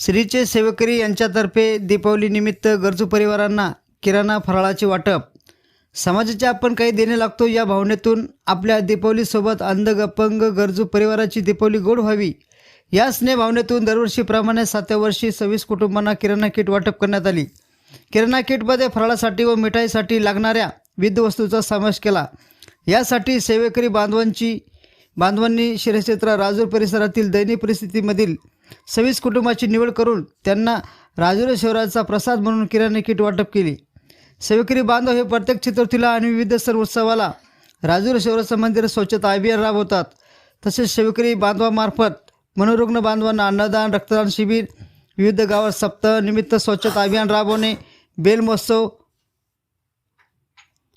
श्रीचे सेवकरी यांच्यातर्फे दीपावलीनिमित्त गरजू परिवारांना किराणा फराळाचे वाटप. समाजाचे आपण काही देणे लागतो या भावनेतून आपल्या दीपावलीसोबत अंधग अपंग गरजू परिवाराची दीपावली गोड व्हावी. या स्नेह भावनेतून दरवर्षीप्रमाणे सातव्या वर्षी सव्वीस कुटुंबांना किराणा किट वाटप करण्यात आली. किराणा किटमध्ये फराळासाठी व मिठाईसाठी लागणाऱ्या विविध वस्तूचा समावेश केला. यासाठी सेवेकरी बांधवांची बांधवांनी शिरक्षेत्र राजूर परिसरातील दयनीय परिस्थितीमधील सव्वीस कुटुंबाची निवड करून त्यांना राजूर शहराचा प्रसाद म्हणून किराणे किट वाटप केली. सेवकरी बांधव हे प्रत्येक चतुर्थीला आणि विविध सर्व उत्सवाला राजूर शहराचं मंदिर स्वच्छता अभियान राबवतात. तसेच सेवकरी बांधवामार्फत मनोरुग्ण बांधवांना अन्नदान रक्तदान शिबिर विविध गावात सप्ताह निमित्त स्वच्छता अभियान राबवणे बेल महोत्सव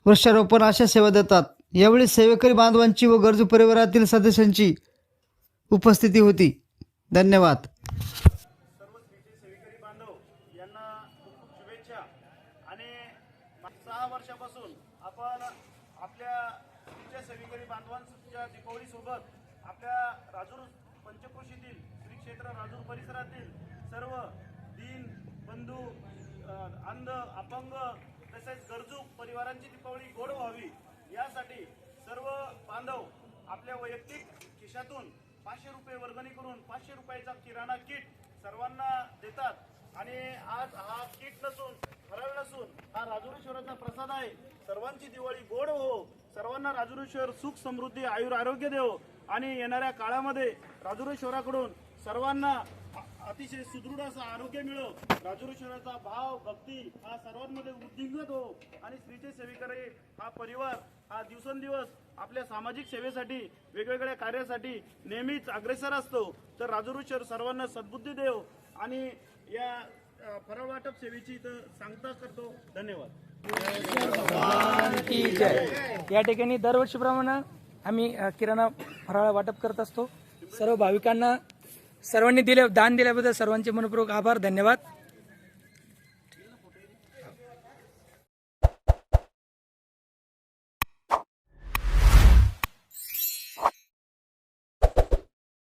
वृक्षारोपण अशा सेवा देतात. यावेळी सेवेकरी बांधवांची व गरजू परिवारातील सदस्यांची उपस्थिती होती. धन्यवाद. सर्व स्त्रीचे सेवेकरी बांधव यांना खूप खूप शुभेच्छा आणि सहा वर्षापासून आपण आपल्या स्त्रीच्या सेवेकरी बांधवांच्या दीपावलीसोबत आपल्या राजूर पंचकृषीतील श्री क्षेत्र राजूर परिसरातील सर्व दीन बंधू अंध अपंग तसेच गरजू परिवारांची दीपावली गोड व्हावी यासाठी सर्व बांधव आपल्या वैयक्तिक खिशातून पाचशे रुपये वर्गणी करून पाचशे रुपयाचा किराणा किट सर्वांना देतात. आणि आज हा किट नसून फराळ नसून हा राजुरेश्वराचा प्रसाद आहे. सर्वांची दिवाळी गोड हो. सर्वांना राजुरेश्वर सुख समृद्धी आयुर आरोग्य देव. आणि येणाऱ्या काळामध्ये राजुरेश्वराकडून सर्वांना अतिशय सुदृढ असं आरोग्य मिळो राजुरेश्वराचा भाव भक्ती हा सर्वांमध्ये उद्दिंगत हो आणि स्त्रीचे सेविकरी हा परिवार हा दिवसेंदिवस आपल्या सामाजिक सेवेसाठी वेगवेगळ्या कार्यासाठी नेहमीच अग्रेसर असतो. तर राजुरेश्वर सर्वांना सद्बुद्धी देव आणि या फराळ वाटप सेवेची इथं सांगता करतो. धन्यवाद. या ठिकाणी दरवर्षीप्रमाणे आम्ही किराणा फराळ वाटप करत असतो. सर्व भाविकांना सर्वांनी दिले दान दिल्याबद्दल सर्वांचे मनपूर्वक आभार धन्यवाद.